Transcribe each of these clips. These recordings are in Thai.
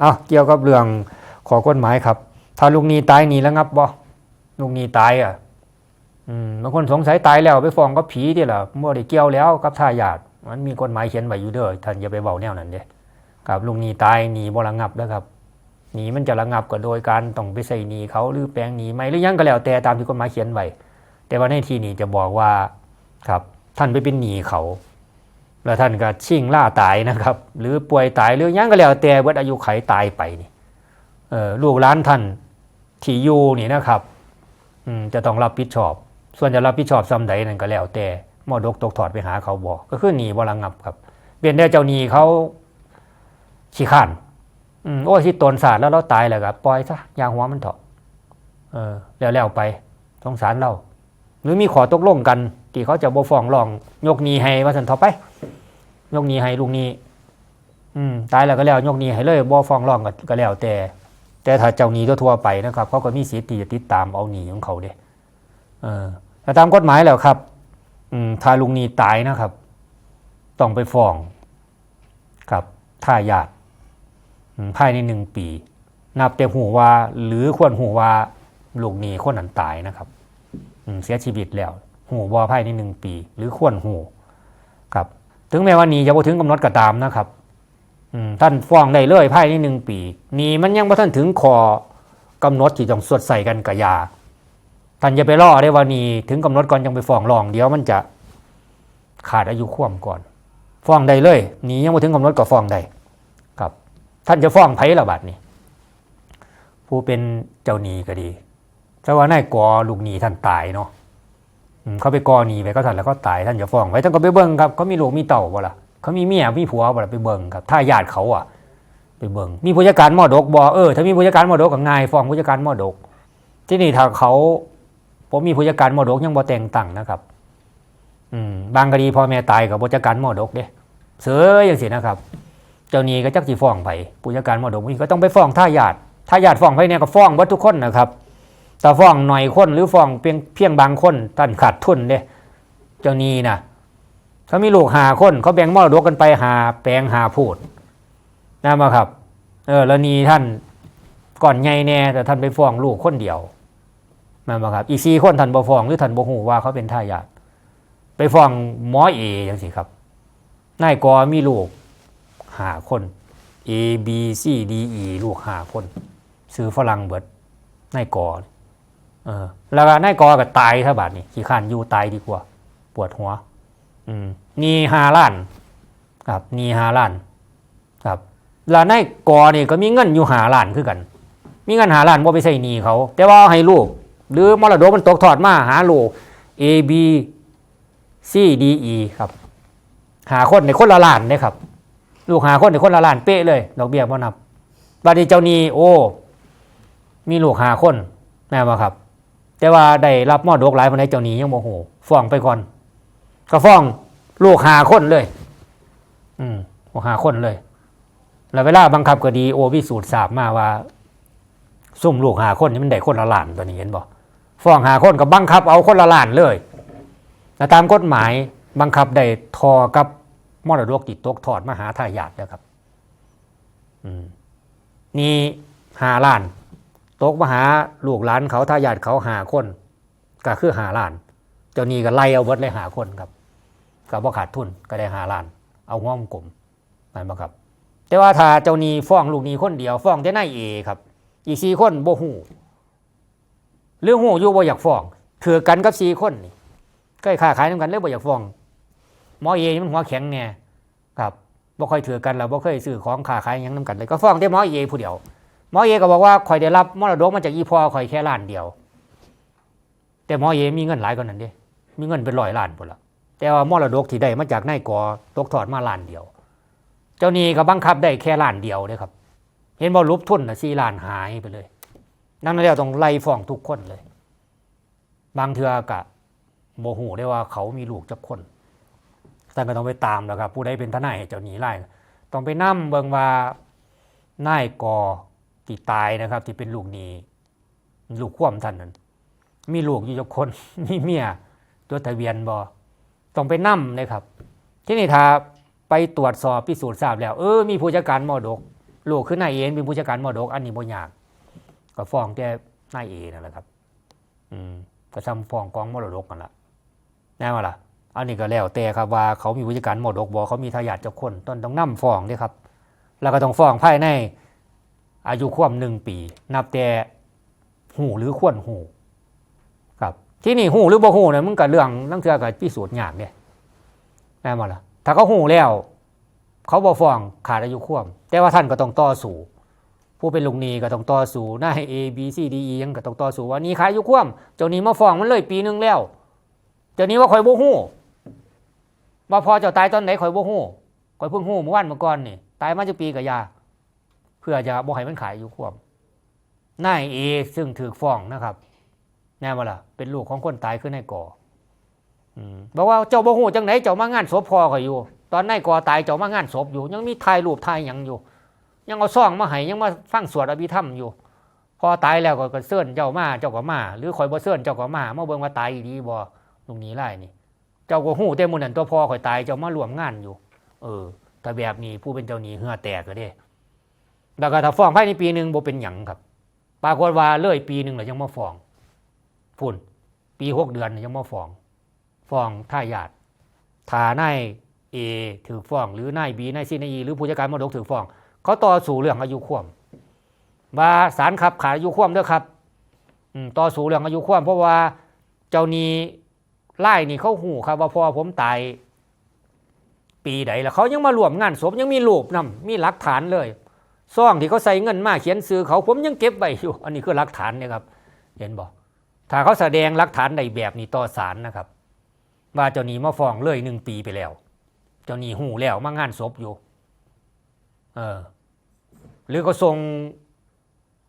เอาเกี่ยวกับเรื่องขอกฎหมายครับ ถ้าลูกนี้ตายหนีแล้วงับบ่ลูกนี้ตายอะบางคนสงสัยตายแล้วไปฟ้องกับผีเดีล่ะบ่อได้เกี่ยวแล้วกับทายาทมันมีกฎหมายเขียนไว้อยู่เด้อท่านอย่าไปเว้าแนวนั้นเด้ครับลูกนี้ตายหนีบ่ระงับนะครับหนีมันจะระงับก็โดยการต้องไปใส่หนีเขาหรือแปลงหนีไหมหรือยังก็แล้วแต่ตามที่กฎหมายเขียนไว้แต่ว่าในที่นี้จะบอกว่าครับ ท่านไปเป็นหนีเขา แล้วท่านก็ชิงล่าตายนะครับ หรือป่วยตายหรือยังก็แล้วแต่เบิดอายุไขตายไปนี่เออลูกหลานท่านที่อยู่นี่นะครับอืมจะต้องรับผิดชอบ ส่วนจะรับผิดชอบซ้ำใดนั่นก็แล้วแต่หมอดกตกถอดไปหาเขาบอก ก็คือหนีบระงับครับเป็นได้เจ้าหนีเขาขี้ข้านอืมโอ้ที่ตนศาสตร์แล้วเราตายแล้วครับปล่อยซะยางหัวมันเถอะเออแล้วแล้วไปสงสารเรา หรือมีขอตกลงกัน ที่เขาจะบ่ฟ้องร้อง ยกหนีให้ว่าสันเถอไป ยกนีให้ลูกนี้ อืมตายแล้วก็แล้ว ยกนี้ให้เลยบ่ฟ้องร้องก็ก็แล้วแต่ แต่ถ้าเจ้าหนี้ทั่วไปนะครับ เขาก็มีสิทธิ์ที่จะติดตามเอาหนี้ของเขาเด้เออแต่ตามกฎหมายแล้วครับ อืมถ้าลุงนีตายนะครับ ต้องไปฟ้องครับทาญาติอืมภายในหนึ่งปี นับแต่หูว่า หรือควรหูว่าลูกหนีคนนั้นตายนะครับเสียชีวิตแล้ว หูว่ภายในหนึ่งปี หรือควรหูครับ ถึงแม้ว่านีจะบ่ถึงกำหนดก็ตามนะครับท่านฟ้องได้เลยภายในหนึ่งปีนีมันยังบ่ท่านถึงขอกำหนดที่ต้องสวดใส่กันกับยาท่านอย่าไปล่อได้ว่านี่ถึงกำหนดก่อนยังไปฟ้องร้องเดี๋ยวมันจะขาดอายุความก่อนฟ้องได้เลยนียังไม่ถึงกำหนดก็ฟ้องได้ครับ ท่านจะฟ้องไผ่ละบาดนี่ผู้เป็นเจ้าหนี้ก็ดีแต่ว่านายกอลูกหนี้ท่านตายเนาะ เขาไปกอหนีไปก็ท่านแล้วก็ตายท่านจะฟ้องไว้ท่านก็ไปเบิ่งครับเขามีลูกมีเต่าบ่ล่ะเขามีเมียมีผัวบ่ล่ะไปเบิ่งครับถ้าญาติเขาอะ ไปเบิ่งมีผู้จัดการมอดกบ่เออถ้ามีผู้จัดการมอดกกับง่ายฟ้องผู้จัดการมอดก ที่นี่ถ้าเขาผมมีผู้จัดการมรดกยังบ่แต่งตั้งนะครับ อืมบางคดีพ่อแม่ตายกับผู้จัดการมรดกเด้เสืออย่างสินะครับ เจ้าหนี้ก็จักสิฟ้องไผผู้จัดการมรดกนี่ก็ต้องไปฟ้องท่าญาติท่าญาติฟ้องไผเนี่ยก็ฟ้องเบิดทุกคนนะครับ แต่ฟ้องหน่อยคนหรือฟ้องเพียงเพียงบางคนท่านขาดทุนเด้เจ้าหนี้นะเขามีลูกหาคนเขาแบ่งมรดกกันไปหาแปลงหาพูดนะมาครับ เออแล้วหนี้ท่านก่อนไงแน่แต่ท่านไปฟ้องลูกคนเดียวแม่นบ่ครับ อีกสี่คนท่านบ่ฟ้องหรือท่านบ่ฮู้ว่าเขาเป็นทายาทไปฟ้องหมอเอจังซี่ครับนายกอมีลูกหาคน A B C D E ลูกหาคน ซื้อฝรั่งเบิดนายกอ เออ แล้วก็นายกอก็ตายซะบาดนี้ขี้ข้านอยู่ตายดีกว่า ปวดหัว อืมนี่หาล้าน ครับนี่หาล้าน ครับ แล้วนายกอนี่ก็มีเงินอยู่หาล้านคือกัน มีเงินหาล้านบ่าไปใส่หนี้เขา แต่ว่าให้ลูก หรือมรดกมันตกทอดมาหาลูก A B C D E ครับ หาคนในคนละล้านเนี่ยครับ ลูกหาคนในคนละล้านเป๊ะเลยดอกเบี้ยบ่นับบัดนี้เจ้านี้โอ้ มีลูกหาคนแม่นบ่ครับ แต่ว่าได้รับมรดกหลายปานใดเจ้าหนี้ยังบ่ฮู้ฟ้องไปก่อน ก็ฟ้องลูกหาคนเลย อืมลูกหาคนเลย แล้วเวลาบังคับคดีโอพิสูจน์ทราบมาว่า ซุ่มลูกหาคนนี่มันได้คนละล้านตัวนี้เห็นบ่ฟ้องหาคนกับบังคับเอาคนละล้านเลยแต่ตามกฎหมายบังคับได้ทอกับมรดกติดตกทอดมาหาทายาทนะครับ อืมนี่หาล้าน ตกมาหาลูกหลานเขาทายาทเขาหาคนก็คือหาล้าน เจ้านี้ก็ไล่เอาเบิดเลยหาคนครับก็บ่ขาดทุนก็ได้หาล้าน เอาห้อมกลมนั่นบ่ครับ แต่ว่าถ้าเจ้านี้ฟ้องลูกนี้คนเดียวฟ้องแต่นายเอครับ อีกสี่คนบ่หูเรื่องหูอยู่บ่อยากฟ้องเถือกันกับสี่คนนี่ก็ค้าขายนํกันเลยบ่อยากฟ้องหมอเอนี่มันหัวแข็งเนี่ยครับบ่ค่อยเถือกันแล้วบ่เคยซื้อของค้าขายยังนํกันเลยก็ฟ้องแต่หมอเอผู้เดียว หมอเอก็บอกว่าข่อยได้รับมรดกมาจากอีพ่อข่อยแค่ล้านเดียว แต่หมอเอมีเงินหลายกว่านั้นด้มีเงินเป็นร้อยล้านพุ่นละแต่ว่ามรดกที่ได้มาจากนายกอตกทอดมาล้านเดียว เจ้านี้ก็บังคับได้แค่ล้านเดียวเด้ครับ เห็นบ่ลุบทุนนะสี่ล้านหายไปเลยนั่นแล้วต้องไล่ฟ้องทุกคนเลย บางเทือกะโมโหได้ว่าเขามีลูกจักคนท่านก็ต้องไปตามแล้วครับ ผู้ใดเป็นทนายเจ้าหนี้ไล่ต้องไปนั่มเบิงว่านายกอ ที่ตายนะครับ ที่เป็นลูกหนีลูกข่วมท่านนั้น มีลูกอยู่จักคน มีเมียตัวทะเบียนบอต้องไปนั่มเลยครับ ที่นี่ถ้าไปตรวจสอบพิสูจน์ทราบแล้ว เออมีผู้จัดการมรดกลูกคือนายเอเป็นผู้จัดการมรดก อันนี้บ่ยากก็ฟ้องแต่นายเอนั่นแหละครับ อืมก็ซ้ำฟ้องกองมรดกกันละแน่มาล่ะ อันนี้ก็แล้วแต่ครับว่าเขามีผู้จัดการมรดกบ่เขามีทายาทเจ้าคนต้นต้องนํฟ้องเด้ครับ แล้วก็ต้องฟ้องภายใน อายุความหนึ่งปี นับแต่หูหรือควรหูครับที่นี่หูหรือบ่หูเนี่ยมันก็เรื่องลังเทือกับพิสูจน์ยากเนี่ยแน่มาละถ้าเขาหูแล้ว เขาบ่ฟ้องขาดอายุความ แต่ว่าท่านก็ต้องต่อสู้ผู้เป็นลุงนีก็ต้องต่อสู้นาย A B C D E ยังก็ต้องต่อสู้ว่านี่ขาดอายุความเจ้านี้มาฟ้องมันเลยปีหนึงแล้ว เจ้านี้ว่าข่อยบ่ฮู้ว่าพอเจ้าตายตอนไหนข่อยบ่ฮู้ข่อยเพิ่งฮู้เมื่อวานเมื่อก่อนนี่ตายมาจะปีกับยา พื่อจะบ่ให้มันขายอายุความนายเอซึ่งถูกฟ้องนะครับแน่ว่าล่ะเป็นลูกของคนตายคือนายก่อบอกว่าเจ้าบ่ฮู้จังไหนเจ้ามางานศพพ่อข่อยู่ ตอนนายก่อตายเจ้ามางานศพอยู่ ยังมีถ่ายรูปถ่ายยังอยู่ ยังเอาซ่องมาให้ยังมาฟังสวดอภิธรรมอยู่พอตายแล้วก็เสื่อนเจ้ามาเจ้าก็มา หรือข่อยบ่เสื่อนเจ้าก็มาเมาเบิ่งว่าตายดีบ่ลุงนี้ไล่นี่ เจ้าก็ฮู้แต่มื้อนั้นตัวพ่อข่อยตายเจ้ามาร่วมงานอยู่ เออแต่แบบนี้ผู้เป็นเจ้าหนี้เหือแตกก็เด้ แล้วก็ถ้าฟ้องภายในปีหนึ่งบ่เป็นหยังครับ ปรากฏว่าเลยปีหนึ่งแล้วยังมาฟ้องพุ่นปีหกเดือนยังมาฟ้องฟ้องท่ายาทถ้านายเอถือฟ้อง หรือนายบีนายซีนายอีหรือผู้จัดการมรดกถือฟ้อง เขาต่อสู่เรื่องอายุความว่าศาลครับขาดอายุความเด้อครับต่อสู่เรื่องอายุความเพราะว่าเจ้าหนี้ไล่นี่เขาหูครับว่าพอผมตายปีใดแล้วเขายังมารวมงานศพยังมีรูปนำมีหลักฐานเลย ซ่องที่เขาใส่เงินมาเขียนซื้อเขาผมยังเก็บไว้อยู่ อันนี้คือหลักฐานเนี่ยครับ เห็นบอกถ้าเขาแสดงหลักฐานในแบบนี้ต่อศาลนะครับ ว่าเจ้าหนี้มาฟ้องเลยหนึ่งปีไปแล้ว เจ้าหนี้หูแล้วมางานศพอยู่ เออ หรือก็ส่ง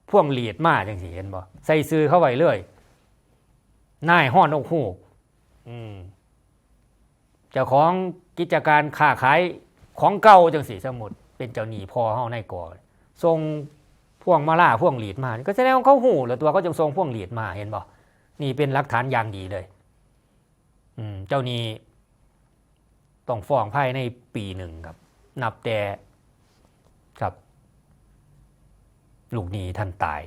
พ่วงหลีดมาจังสิเห็นบ่ใส่ซื้อเข้าไว้เลยนายห้อนอกหูอืมเจ้าของกิจการค้าขายของเก่าจังสิสมุดเป็นเจ้าหนี้พอเฮาในก่อ ส่งพ่วงมาล่าพ่วงหลีดมา ก็แสดงว่าเขาหูแล้วตัวเขาจงส่งพ่วงหลีดมาเห็นบ่นี่เป็นหลักฐานอย่างดีเลย อืม เจ้านี้ต้องฟ้องภายในปีหนึ่งครับ นับแต่ครับ ลูกนี้ท่านตาย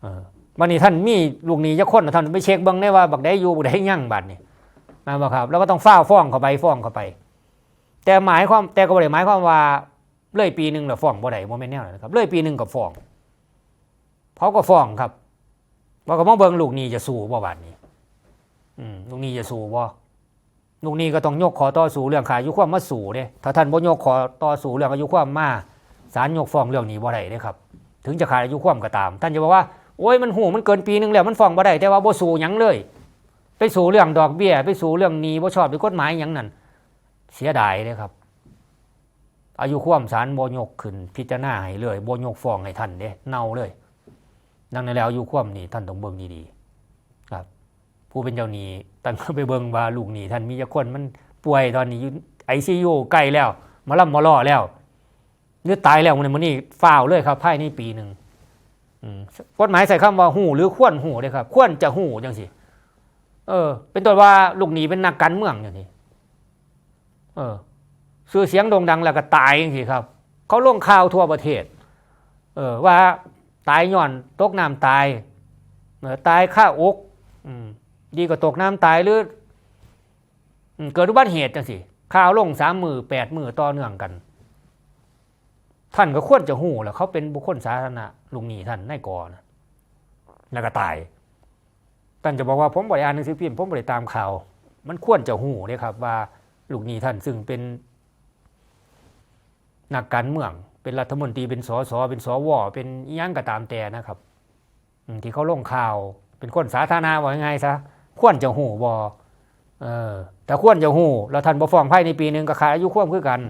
เออวันนี้ท่านมีลูกนี้จะคนน่ะท่านไปเช็คเบ้างได้ว่าบักได้อยู่บักได้ยั่งบัดนี่มาบ่ครับ แล้วก็ต้องเฝ้าฟ้องเข้าไปฟ้องเข้าไป แต่หมายความแต่ก็บ่ได้หมายความว่า เลยปีหนึ่งแล้วฟ้องบ่ได้บ่แม่นแนวนั้นะครับเลยปีหนึ่งก็ฟ้องเขาก็ฟ้องครับว่าก็มาเบิ่งลูกนี้จะสู้บ่บัดนี้อืมลูกนี้จะสู้บ่ลูกนี้ก็ต้องยกขอต่อสู้เรื่องขายอายุความมาสู้เด้ถ้าท่านบ่ยกขอต่อสู้เรื่องอายุความมาศาลยกฟ้องเรื่องนี้บ่ได้เด้ครับ ถึงจะขาดอายุความก็ตาม ท่านจะบอกว่าโอ้ยมันหูมันเกินปีหนึงแล้วมันฟ้องบ่ได้แต่ว่าบ่สู้หยังเลย ไปสู้เรื่องดอกเบี้ย ไปสู้เรื่องนี้บ่ชอบด้วยกฎหมายหยังนั่นเสียดายเด้ครับ อายุความศาลบ่ยกขึ้น พิจารณาให้เลยบ่ยกฟ้องให้ท่านเด้เน่าเลย ดังนั้นแล้วอายุความนี่ท่านต้องเบิ่งดีๆครับ ผู้เป็นเจ้าหนี้ตั้งไปเบิ่งว่าลูกหนี้ท่านมีจักคนมันป่วยตอนนี้อยู่ ICU ใกล้แล้วมาล่ำมาล่อแล้วหรือตายแล้วมันนี่ฝ้าวเลยครับภายในปีหนึ่งกฎหมายใส่คำว่าหูหรือควรหูเลยครับควรจะหูจังสิเออ เป็นตัวว่าลูกหนีเป็นนักการเมืองอย่างนี้เออ ชื่อเสียงโด่งดังแล้วก็ตายอย่างสิครับ เขาลงข่าวทั่วประเทศ เออว่าตายย่อนตกน้ำตายเออตายฆ่าอกอืมดีกว่าตกน้ำตายหรือเกิดอุบัติเหตุจังสิข่าวลงสามมือแปดมือต่อเนื่องกัน ท่านก็ควรจะหูแหล้วเขาเป็นบุคคลสาธารณะลุงหนีท่านนายกอนะแล้วก็ตายท่านจะบอกว่าผมบริอ่านหนังสือพิมพ์ผมบริตามข่าว มันควรจะหูเลยครับว่าลูกหนีท่านซึ่งเป็น นักการเมือง เป็นรัฐมนตรีเป็นสสเป็นสวเป็นยังก็ตามแต่นะครับที่เขาลงข่าว เป็นคนสาธารณะว่ายังไงซะควรจะหูบอเออแต่ควรจะหูแล้วท่านบ่ฟ้องภายในปีหนึ่งก็ขาดอายุความคือกัน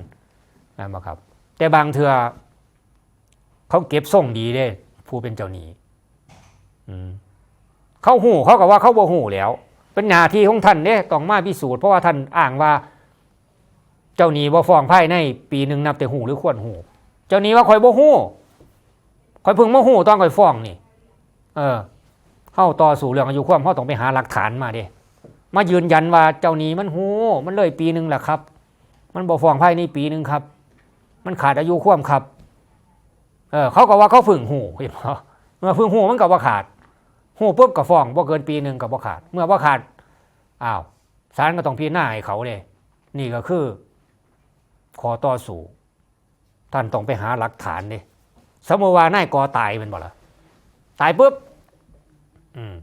นะครับ แต่บางเถื่อเขาเก็บส่งดีเด้ ผู้เป็นเจ้าหนี้เขาหูเขาก็ว่าเขาบ่หูแล้ว เป็นหน้าที่ของท่านเด้ต้องมาพิสูจน์เพราะว่าท่านอ้างว่า เจ้าหนี้บ่ฟ้องภายในปีหนึ่งนับแต่หูหรือควรหู เจ้าหนี้ว่าข่อยบ่หูข่อยพิ่งมหูตอนข่อยฟ้องนี่ เออ เข้าต่อสู่เรื่องอายุความเขาต้องไปหาหลักฐานมาเด้มายืนยันว่าเจ้าหนี้มันหูมันเลยปีหนึ่งแหละครับ มันบ่ฟ้องภายในปีหนึ่งครับ มันขาดอายุความครับ เออ เขาก็ว่าเขาฝึงหูเห็นบ่เมื่อฝึงหูมันก็บ่าขาดหูปุ๊บก็ฟ้องบ่เกินปีหนึ่งก็บ่ขาด เมื่อบ่ขาดอ้าวศาลก็ต้องพิจารณาให้เขาเลยนี่ก็คือ ขอต่อสู้ท่านต้องไปหาหลักฐานดิสมมติว่านายกอตายเป็นบ่ล่ะตายปุ๊บอืม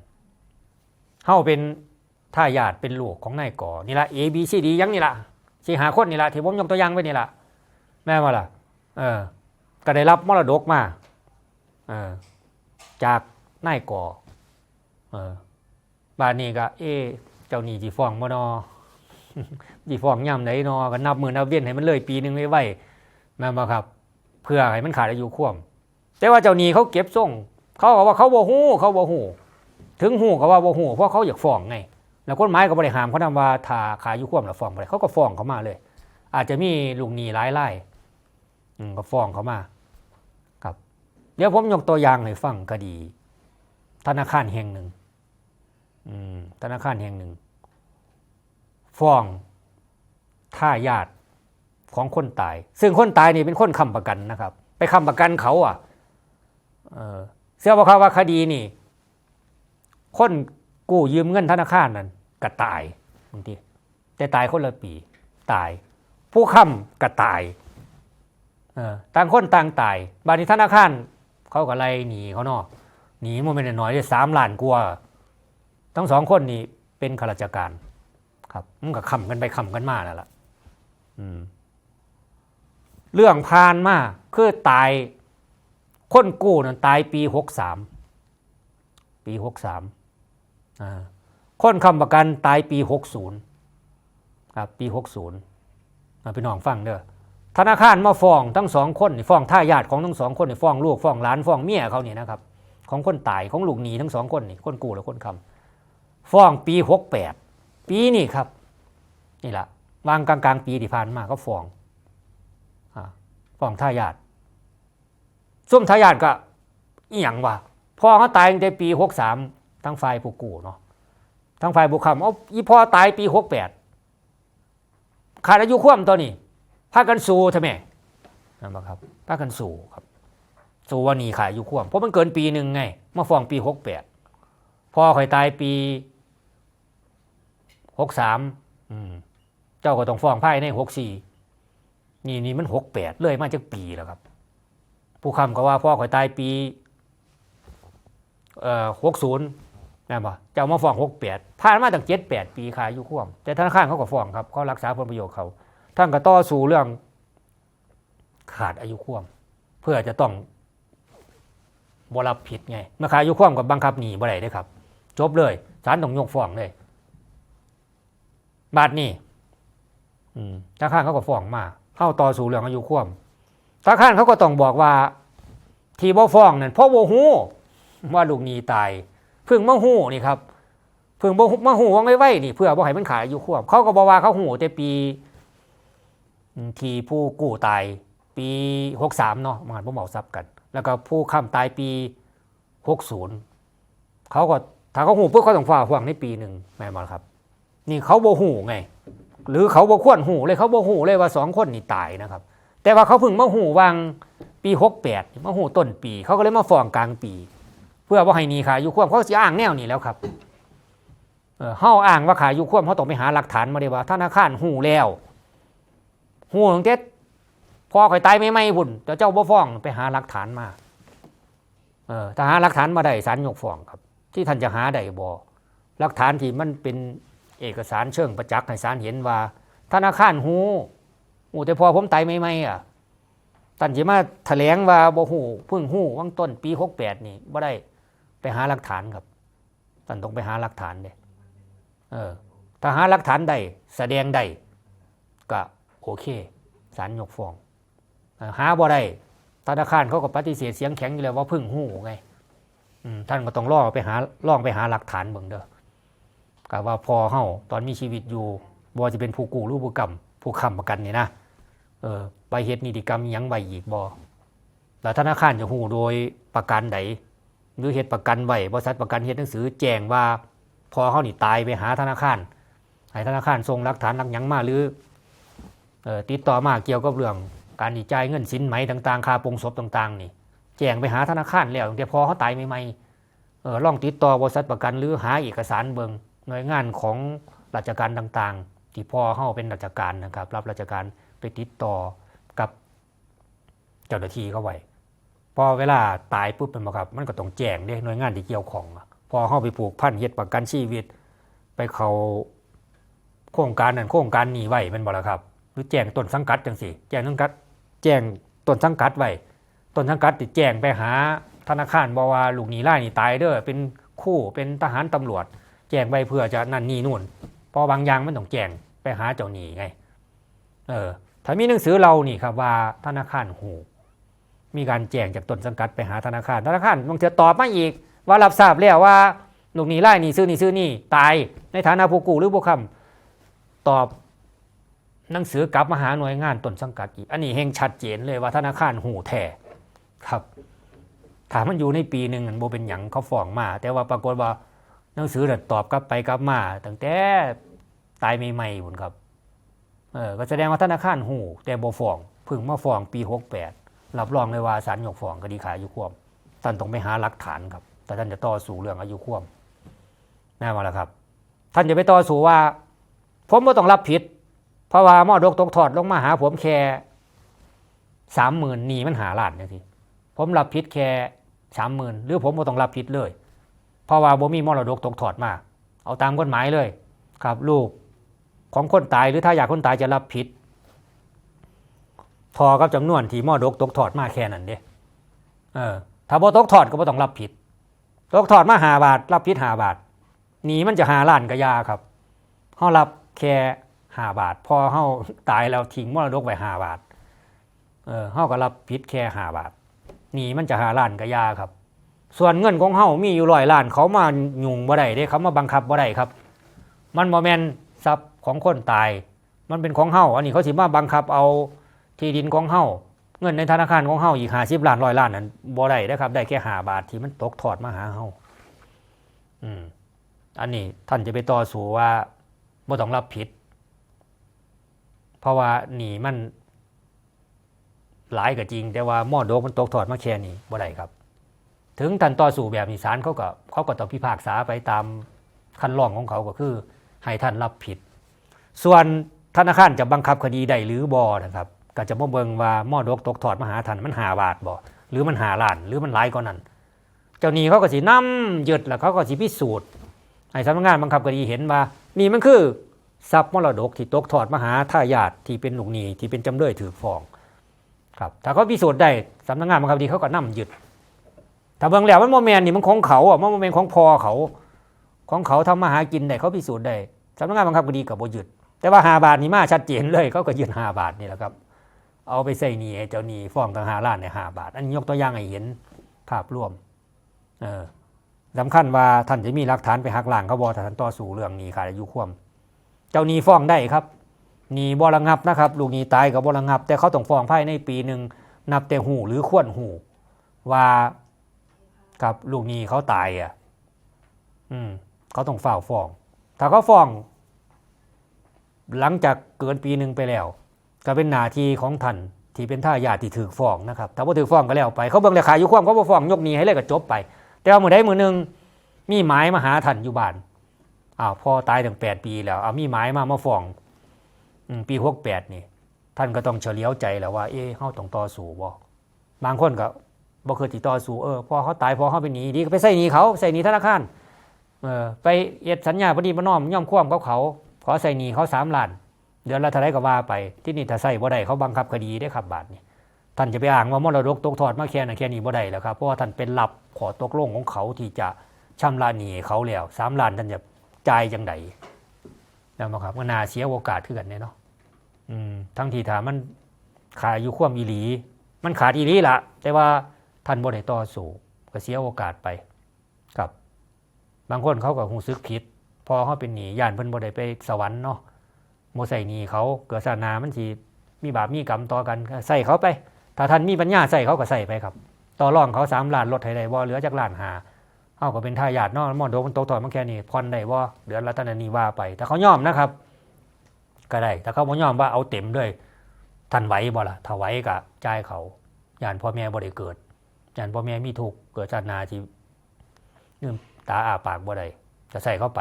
เฮาเป็นทายาทเป็นลูกของนายกอนี่ละ A B C D ยังนี่ละสิหาคนนี่ละที่ผมยกตัวอย่างไว้นี่ละแม่นบ่ล่ะ เออ ก็ได้รับมรดกมาเออจากนายกอเออบ้านนี้ก็เอเจ้าหนี้จีฟ้องบ่นอ จีฟ้องย่ำไหนนอก็นับมือนับเวียนให้มันเลยปีหนึ่งไว้ไว้แม่นบ่ครับ เพื่อให้มันขาดอายุควม แต่ว่าเจ้าหนี้เขาเก็บส่ง เขาบอกว่าเขาบ่ฮู้เขาบ่ฮู้ถึงฮู้ก็ว่าบ่ฮู้เพราะเขาอยากฟ้องไง แล้วกฎหมายก็บ่ได้หามเขานำว่าถ้าขาดอายุควมแล้วฟ้องได้เขาก็ฟ้องเขามาเลย อาจจะมีลูกหนี้หลายรายอืมก็ฟ้องเขามา ครับ เดี๋ยวผมยกตัวอย่างให้ฟังคดี ธนาคารแห่งหนึ่งธนาคารแห่งหนึ่ง ฟ้องท่ายาดของคนตาย ซึ่งคนตายนี่เป็นคนค้ำประกันนะครับ ไปค้ำประกันเขาอะเออเชื่อบ่ครับว่าคดีนี่ คนกู้ยืมเงินธนาคารนั้นก็ตายบางทีแต่ตายคนละปีตาย ผู้ค้ำก็ตายเออต่างคนต่างตายบานี้ธนาคารเขาก็ไล่หนีเขาเนาะหนีมันไม่ได้น้อยเลยสามล้านกว่าทั้งสองคนนี่เป็นข้าราชการ ครับมันก็ขำกันไปขำกันมาแล้วล่ะอืมเรื่องผ่านมาคือตาย คนกู้นั่นตายปีหกสามปีหกสามอ่าคนคำประกันตายปีหกศูนย์ครับปีหกศูนย์พี่น้องฟังเด้อธนาคารมาฟ้องทั้งสองคนนี่ฟ้องท่ายาดของทั้งสองคนนี่ฟ้องลูกฟ้องหลานฟ้องเมียเขานี่นะครับ ของคนตายของลูกหนีทั้งสองคนนี่คนกู้และคนคำฟ้องปีหกแปด ปีนี่ครับนี่แหละวางกลางกลางๆปีที่ผ่านมาก็ฟ้องอฟ้องทายาทส้มทายาทก็อีหยังวะพ่อเขาตายตั้งแต่ปีหกสามทั้งฝ่ายผู้กู้เนาะทั้งฝ่ายผู้ค้ำเอาอีพ่อตายปีหกแปดขาดอายุควมตัวนี้พากันสู้ทำไมนั่นบ่ครับพากันสู้ครับสู้ว่านี่ขาดอายุควมเพราะมันเกินปีหนึ่งไงมาฟ้องปีหกแปดพ่อข่อยตายปี หกสามเจ้าก็ต้องฟ้องภายในหกสี่นี่นี่มันหกแปดเลยมาจากปีแล้วครับ ผู้คำก็ว่าพ่อข่อยตายปีเอ่อหกศูนย์นะบ่เจ้ามาฟ้องหกแปดผ่านมาตั้งเจ็ดแปดปีขายอยู่ข่วม แต่ธนาคารเขาก็ฟ้องครับเขารักษาผลประโยชน์เขาท่านก็ต่อสู้เรื่องขาดอายุข่วม เพื่อจะต้องบรับผิดไงเมื่อขาดอายุข่วมกับบังคับหนีบ่ได้ด้ครับ จบเลยศาลต้องยกฟ้องเลย บาทนี่อืมธนาคารเขาก็ฟ้องมาเข้าต่อสู่เรื่องอายุควมธนาคารเขาก็ต้องบอกว่า ที่บ่ฟ้องนั่นเพราะบ่ฮู้ว่าลูกนีตายเพิ่งมาฮู้นี่ครับเพิ่งบ่มาฮู้วางไว้ไว้นี่เพื่อบ่ให้มันขายอายุควมเขาก็บอกว่าเขาฮู้แต่ปี ที่ผู้กู้ตาย ปี63เนาะมันบ่เหมาซับกัน แล้วก็ผู้ค้ำตายปี60เขาก็ถ้าเขาฮู้ปุ๊บเขาต้องฟ้าฟ้องในปีหนึ่งแม่นบ่ล่ะครับ นี่เขาโบหูไง หรือเขาโบควรหูเลยเขาโบหูเลยว่าสองคนนี่ตายนะครับ แต่ว่าเขาพิ่งมาหูวางปีหกแปดมาหูต้นปี เขาก็เลยมาฟ้องกลางปี เพื่อว่าให้นีขายอยู่ควบเขาจะอ้างแนวนี้แล้วครับเออเฮาอ้างว่าขายอยู่ควบเขาต้องไปหาหลักฐานมาเลยว่าธนาคารหูแล้วหูตั้งแต่พอข่อยตายไม่ไม่บุญแต่เจ้าบ่ฟ้องไปหาหลักฐานมาเออถ้าหาหลักฐานมาได้ศาลยกฟ้องครับ ที่ท่านจะหาได้บ่หลักฐานที่มันเป็น เอกสารเชิงประจักษ์ให้ศาลเห็นว่า ธนาคารหูหูแต่พอผมตายไม่ไม่อะท่านจะมาแถลงว่าบ่หูเพิ่งหูวังต้นปีหกแปดนี่บ่ได้ไปหาหลักฐานครับท่านต้องไปหาหลักฐานเด้เออถ้าหาหลักฐานใดแสดงใดก็โอเคศาลยกฟ้องหาบ่ได้ธนาคารเขาก็ปฏิเสธเสียงแข็งอยู่แล้วว่าเพิ่งหูไงท่านก็ต้องล่อไปหาล่องไปหาหลักฐานเบิ่งเด้อ กับว่าพอเฮาตอนมีชีวิตอยู่บ่จะเป็นผู้กู้รือผู้กำผู้ค้ำประกันนี่นะเออไปเฮ็ดนิติกรรมยังไว้อีกบ่แล้วธนาคารจะฮู้โดยประกันใดหรือเฮ็ดประกันไว้บริษัทประกันเฮ็ดหนังสือแจ้งว่า พอเฮานี่ตายไปหาธนาคารให้ธนาคารส่งหลักฐานหลักยังมาหรือเออติดต่อมาเกี่ยวกับเรื่องการจ่ายเงินสินไหมต่างๆค่าปรงศพต่างๆ นี่ แจ้งไปหาธนาคารแล้วตั้งแต่พอเขาตายใหม่ๆเออลองติดต่อบริษัทประกันหรือหาเอกสารเบิง หน่วยงานของราชการต่างๆ ที่พ่อเข้าเป็นราชการนะครับ รับราชการไปติดต่อกับเจ้าหน้าที่เขาไว้พอเวลาตายปุ๊บเป็นบ่ครับ มันก็ต้องแจ้งเด้หน่วยงานที่เกี่ยวของพอเข้าไปผูกพันเฮ็ดประกันชีวิต ไปเขาโครงการนั้นโครงการนี้ไว้เป็นบ่ละครับ หรือแจ้งต้นสังกัดจังสิแจ้งต้นสังกัด แจ้งต้นสังกัดไว้ต้นสังกัดติแจ้งไปหาธนาคารบอกว่าลูกหนี้ไล่นี่ตายเด้อเป็นคู่เป็นทหารตำรวจ แจงไปเพื่อจะนั่นนี่นู่นเพอบางอย่างมันต้องแจงไปหาเจ้าหนี้ไง เออ ถ้ามีหนังสือเรานี่ครับว่าธนาคารหูมีการแจ้งจากต้นสังกัดไปหาธนาคาร ธนาคารบางเทีตอบมาอีก ว่ารับทราบแล้วว่าลูกหนี้ไล่นี่ซื้อนี่ซื้อนี่ตายในฐานะผู้กู้หรือผู้ค้ำตอบหนังสือกลับมาหาหน่วยงานต้นสังกัดอีก อันนี้เฮงชัดเจนเลยว่าธนาคารหูแท้ครับถามมันอยู่ในปีหนึ่งมันโบเป็นหยังเขาฟ้องมา แต่ว่าปรากฏว่า หนังสือน่ะตอบกลับไปกลับมาตั้งแต่ตายใหม่ๆพุ่นครับเออก็แสดงว่าธนาคารหูแต่โบฟ้องพึ่งมาฟ้องปี 68 รับรองเลยว่าศาลยกฟ้องคดีขายอายุความท่านต้องไปหาหลักฐานครับ แต่ท่านจะต่อสู้เรื่องอายุความแน่มาแล้วครับ ท่านจะไปต่อสู้ว่า ผมไม่ต้องรับผิด เพราะว่าหมอดกตกถอดลงมาหาผมแค่สามหมื่นหนีมันหาล้านนี่ยสิผมรับผิดแค่สามหมื่นหรือผมไม่ต้องรับผิดเลย เพราะว่าบ่มีมรดกตกถอดมา เอาตามกฎหมายเลย ครับ ลูกของคนตายหรือถ้าอยากคนตายจะรับผิดทอกับจำนวนที่มรดกตกถอดมาแค่นั้นเด้เออถ้าบ่ตกถอดก็บ่ต้องรับผิด ตกถอดมาหาบาท รับผิดหาบาทหนีมันจะหาล้านกระยาครับเฮารับแค่หาบาท พอเฮาตายแล้วทิ้งมรดกไว้หาบาทเออเฮาก็รับผิดแค่หาบาทหนีมันจะหาล้านก็ยาครับ ส่วนเงินของเฮามีอยู่ร้อยล้าน เขามาหยุ่งบ่ได้เด้เขามาบังคับบ่ได้ครับ มันบ่แมนทรัพย์ของคนตาย มันเป็นของเฮาอันนี้เขาสิมาบังคับเอาที่ดินของเฮาเงินในธนาคารของเฮาอีก50ล้านร้อยล้านนั้นบ่ได้นะครับ ได้แค่5บาทที่มันตกทอดมาหาเฮาอืมอันนี้ท่านจะไปต่อสู้ว่าบ่ต้องรับผิด เพราะว่าหนีมันหลายก็จริง แต่ว่าหมอดกมันตกถอดมาแค่นี้บ่ได้ครับ ถึงท่านต่อสู้แบบนี้ศาลเขาก็เขาก็ต้องพิพากษาไปตามขั้นรองของเขาก็คือ ให้ท่านรับผิด ส่วนธนาคารจะบังคับคดีใดหรือบอนะครับก็จะมาเบิงว่าหม้อดกตกถอดมหาท่านมันหาบาทบ่หรือมันหาล้าน หรือมันหลายกว่านั้น เจ้าหนี้เขาก็สินํยึดแล้วเขาก็สิพิสูจน์ให้สำนักงานบังคับคดีเห็นว่า นี่มันคือทรัพย์มรดกที่ตกทอดมหาทายาทที่เป็นลูกหนี้ที่เป็นจำเลยถือฟ้อง ครับ ถ้าเขาพิสูจน์ได้สำนักงานบังคับคดีเขาก็นำยึด ถ้าเบิ่งแล้วมันโมเมนนี่มันของเขาอะมันโมเมนของพอเขา ของเขาทำมาหากินได้เขาพิสูจน์ได้สำนักงานบังคับคดีกับบ่ยึดแต่ว่าหาบาทนี่มาชัดเจนเลยเขาก็ยึดหาบาทนี่แหละครับ เอาไปใส่หนี้เจ้าหนี้ฟ้องต่างหาล้านในหาบาท อันนี้ยกตัวอย่างให้เห็นภาพรวมเออสำคัญว่าท่านจะมีหลักฐานไปหักหล้างเขาบอถ้าท่านต่อสู้เรื่องนี้ขาดอายุควม เจ้าหนี้ฟ้องได้ครับหนี้บระงับนะครับ ลูกหนี้ตายกับบระงับ แต่เขาต้องฟ้องภายในปีหนึ่งนับแต่หูหรือควรหูว่า กับ ลูกนี้เขาตายอะ อืม เขาต้องฝ่าฟ้อง ถ้าเขาฟ้อง หลังจากเกินปีหนึ่งไปแล้ว ก็เป็นหน้าที่ของท่านที่เป็นท่ายาทที่ถือฟ้องนะครับถ้าบ่ถือฟ้องก็แล้วไป เขาเบิ่งราคาอยู่ความเขาบ่ฟ้องยกนี้ให้เลยก็จบไป แต่ว่ามือใดมือหนึ่งมีหมายมาหาท่านอยู่บ้านอ้าวพ่อตายตั้งแปดปีแล้วเอามีหมายมามาฟ้องปีหกแปดนี่ ท่านก็ต้องเฉลียวใจแหล้วว่า เอ๊ะเฮาต้องต่อสู้บ่บางคนก็ บ่เคยติดต่อสู้เออพอเขาตายพอเขาไปหนีดีก็ไปใส่หนีเขาใส่หนีธนาคารเออไปเอ็ดสัญญาพอดีประนอมย่อมความกับเขาขอใส่หนีเขาสามล้านเดือนละเท่าไรก็ว่าไปที่นี่ถ้าใส่บ่ได้เขาบังคับคดีได้ครับบาทนี่ท่านจะไปอ้างว่ามรดกตกทอดมาแค่นั้นแค่นี้บ่ได้แล้วครับเพราะว่าท่านเป็นหลับขอตกลงของเขาที่จะชำระหนี้เขาแล้วสามล้านท่านจะจ่ายจังไดแล้วมาครับก็นาเสียโอกาสขึ้นกันเนี่ยเนาะอืมทั้งที่ถามมันขาดอายุความอีหลี มันขาดอีหลีละแต่ว่า ท่านบ่ได้ต่อสู้ก็เสียโอกาสไปครับ บางคนเขาก็หูซึกผิด พอเขาเป็นหนีย่านเพิ่นบ่ได้ไปสวรรค์เนาะโมใส่หนีเขาเกิดศาสนามันสิมีบาปมีกรรมต่อกันใส่เขาไป ถ้าท่านมีปัญญาใส่เขาก็ใส่ไปครับ ต่อรองเขาสามล้านลดให้ได้บ่เหลือจากล้านหาเอาก็เป็นทายาทเนาะมอดโดมันตกถอดมันแค่นี้พรได้ว่เดือนละเท่านั้นนี่ว่าไป แต่เขายอมนะครับ ก็ได้แต่เขาบ่ยอมว่าเอาเต็มด้วยท่านไหวบ่ล่ะถ้าไหวก็จ่ายเขาย่านพ่อแม่บ่ได้เกิด ยันพ่อแม่มีทุกเกิดจากนาที่ลืมตาอาปากบ่ได้จะใส่เข้าไป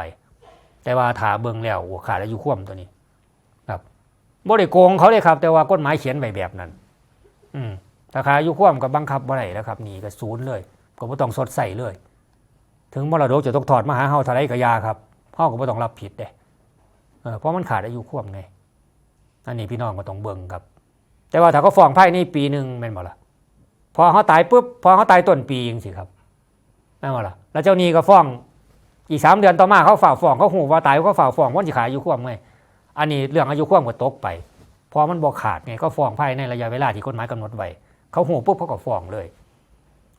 แต่ว่าถาเบิ่งแล้วโอ้ขาดอายุคว่ำตัวนี้ ครับบ่ได้โกงเขาเลยครับ แต่ว่ากฎหมายเขียนไว้แบบนั้น อืมถ้าขาอายุคว่ำก็บังคับบ่ได้แล้วครับหนี่ก็ศูนย์เลย ก็บ่ต้องสดใส่เลย ถึงมรดกจะตกทอดมาหาเฮาท่าไรก็อยาครับเฮาก็บ่ต้องรับผิดเด้เพราะมันขาดอายุคว่ำไงอันนี้พี่น้องก็ต้องเบิ่งครับ แต่ว่าถ้าเขาฟ้องภายในปีหนึ่งแม่นบ่ล่ะ พอเขาตายปุ๊บพอเขาตายต้นปีจังสิครับแม่นบ่ล่ะแล้วเจ้าหนี้ก็ฟ้องอีกสามเดือนต่อมาเขาฝ่าฟ้องเขาหูว่าตายเขาฝ่าฟ้องวันสิขายอายุคว่ำไงอันนี้เรื่องอายุคว่ำก็ตกไปพอมันบ่ขาดไงก็ฟ้องภายในระยะเวลาที่กฎหมายกำหนดไว้เขาหูปุ๊บเขาก็ฟ้องเลย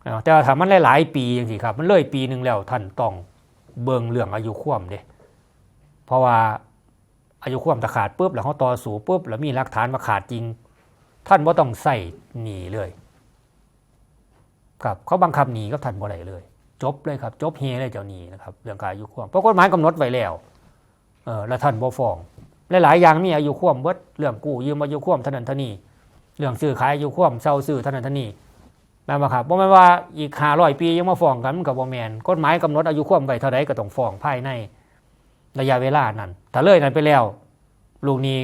อ้าแต่ถามมันหลายๆปีจังสิครับ มันเลยปีหนึ่งแล้วท่านต้องเบิงเรื่องอายุคว่ำเด้เพราะว่าอายุคว่ำถ้าขาดปุ๊บแล้วเขาต่อสู้ปุ๊บแล้วมีหลักฐานว่าขาดจริง ท่านบ่าต้องใส่หนีเลย ครับเขาบังคับหนีก็ท่านบ่ได้เลย จบเลยครับ จบเฮเลยเจ้าหนี้นะครับเรื่องการอายุความเพราะกฎหมายกำหนดไว้แล้วเออแล้วท่านบ่ฟ้องหลายๆอย่างมีอายุความเบิดเรื่องกู้ยืมอายุความท่านันทนีเรื่องซื้อขายอายุความเช่าซื้อท่านันทนีแม่นบ่ครับบ่แม่นว่าอีก500ปียังมาฟ้องกันมันก็บ่แม่นกฎหมายกำหนดอายุความไว้เท่าใดก็ต้องฟ้องภายในระยะเวลานั้นถ้าเลยนั้นไปแล้วลูกหนี้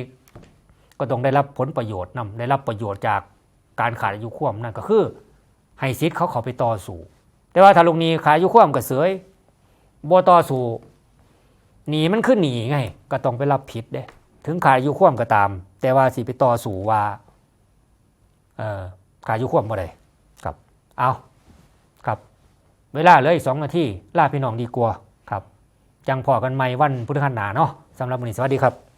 ก็ต้องได้รับผลประโยชน์นำได้รับประโยชน์จากการขาดอายุความนั่นก็คือ ให้สิทธิ์เขาเขาไปต่อสู้แต่ว่าถ้าลูกหนี้ขาดอายุความก็เสยบ่ต่อสู้หนีมันขึ้นหนีไง ก็ต้องไปรับผิดเด้ ถึงขาดอายุความก็ตาม แต่ว่าสิไปต่อสู้ว่าเออขาดอายุความบ่ได้ครับ เอาครับ เวลาเหลยสองนาทีลาพี่น้องดีกว่าครับ จังพอกันใหม่วันพุทธหันหนาเนาะสำหรับวันนี้สวัสดีครับ